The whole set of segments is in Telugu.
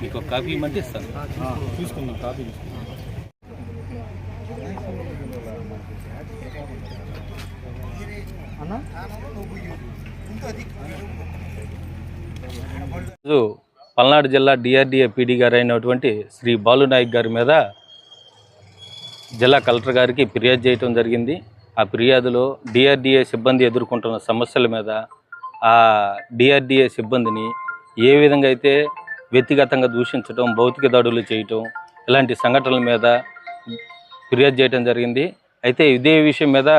మీకు ఒక కాఫీ ఇమ్మంటే ఇస్తాను. తీసుకుందాం కాపీ ఈరోజు పల్నాడు జిల్లా డిఆర్డిఏ పీడీ గారు అయినటువంటి శ్రీ బాలు నాయక్ గారి మీద జిల్లా కలెక్టర్ గారికి ఫిర్యాదు చేయటం జరిగింది. ఆ ఫిర్యాదులో డిఆర్డిఏ సిబ్బంది ఎదుర్కొంటున్న సమస్యల మీద ఆ డిఆర్డిఏ సిబ్బందిని ఏ విధంగా అయితే వ్యక్తిగతంగా దూషించడం భౌతిక దాడులు చేయటం ఇలాంటి సంఘటనల మీద ఫిర్యాదు చేయడం జరిగింది. అయితే ఇదే విషయం మీద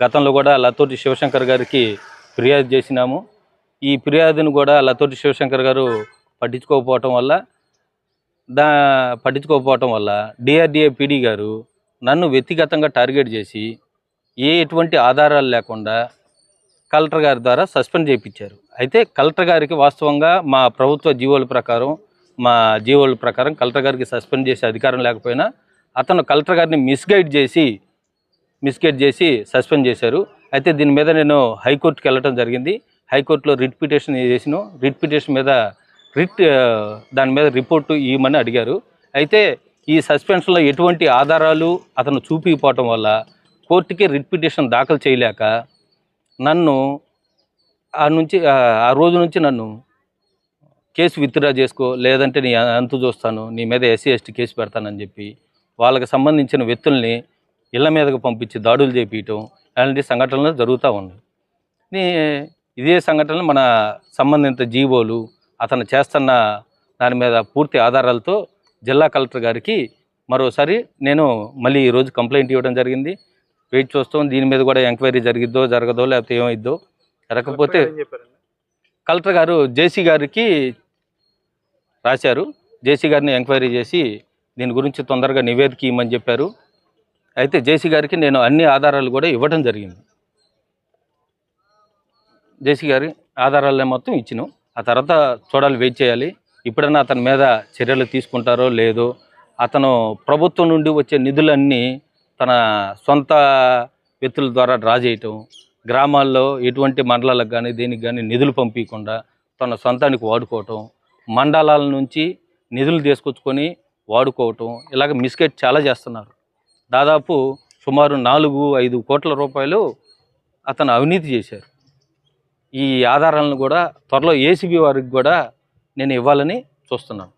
గతంలో కూడా లతోటి శివశంకర్ గారికి ఫిర్యాదు చేసినాము. ఈ ఫిర్యాదును కూడా లతోటి శివశంకర్ గారు పట్టించుకోకపోవటం వల్ల దా పట్టించుకోకపోవటం వల్ల డిఆర్డిఏ పీడీ గారు నన్ను వ్యక్తిగతంగా టార్గెట్ చేసి ఏ ఎటువంటి ఆధారాలు లేకుండా కలెక్టర్ గారి ద్వారా సస్పెండ్ చేయించారు. అయితే కలెక్టర్ గారికి వాస్తవంగా మా ప్రభుత్వ జీవోల ప్రకారం మా జీవోల ప్రకారం కలెక్టర్ గారికి సస్పెండ్ చేసే అధికారం లేకపోయినా అతను కలెక్టర్ గారిని మిస్గైడ్ చేసి మిస్గైడ్ చేసి సస్పెండ్ చేశారు. అయితే దీని మీద నేను హైకోర్టుకి వెళ్ళటం జరిగింది. హైకోర్టులో రిట్ పిటిషన్ చేసినాం రిట్ పిటిషన్ మీద రిట్ దాని మీద రిపోర్టు ఇవ్వమని అడిగారు. అయితే ఈ సస్పెన్షన్లో ఎటువంటి ఆధారాలు అతను చూపించకపోవటం వల్ల కోర్టుకి రిట్ పిటిషన్ దాఖలు చేయలేక నన్ను ఆ నుంచి ఆ- రోజు నుంచి నన్ను కేసు విత్డ్రా చేసుకో లేదంటే నీ అంత చూస్తాను నీ మీద ఎస్సీ ఎస్టీ కేసు పెడతానని చెప్పి వాళ్ళకి సంబంధించిన వ్యక్తుల్ని ఇళ్ళ మీదకు పంపించి దాడులు చేపించటం అలాంటి సంఘటనలు జరుగుతూ ఉన్నాయి. నీ- ఇదే సంఘటనలు మన సంబంధిత జీవోలు అతను చేస్తున్న దాని మీద పూర్తి ఆధారాలతో జిల్లా కలెక్టర్ గారికి మరోసారి నేను మళ్ళీ ఈరోజు కంప్లైంట్ ఇవ్వడం జరిగింది. వెయిట్ చూస్తాం. దీని మీద కూడా ఎంక్వైరీ జరిగిద్దో జరగదో లేకపోతే ఏమైద్దో. జరగకపోతే కలెక్టర్ గారు జేసీ గారికి రాశారు. జేసీ గారిని ఎంక్వైరీ చేసి దీని గురించి తొందరగా నివేదిక ఇవ్వమని చెప్పారు. అయితే జేసీ గారికి నేను అన్ని ఆధారాలు కూడా ఇవ్వడం జరిగింది. జేసీ గారి ఆధారాలనే మొత్తం ఇచ్చినాం. ఆ తర్వాత చూడాలి వెయిట్ చేయాలి. ఇప్పుడన్నా అతని మీద చర్యలు తీసుకుంటారో లేదో అతను ప్రభుత్వం నుండి వచ్చే నిధులన్నీ తన సొంత వ్యక్తుల ద్వారా డ్రా చేయటం గ్రామాల్లో ఎటువంటి మండలాలకు కానీ దేనికి కానీ నిధులు పంపించకుండా తన సొంతానికి వాడుకోవటం మండలాల నుంచి నిధులు తీసుకొచ్చుకొని వాడుకోవటం ఇలాగ మిస్కెట్ చాలా చేస్తున్నారు. దాదాపు సుమారు నాలుగు ఐదు కోట్ల రూపాయలు అతను అవినీతి చేశారు. ఈ ఆధారాలను కూడా త్వరలో ఏసీబీ వారికి కూడా నేను ఇవ్వాలని చూస్తున్నాను.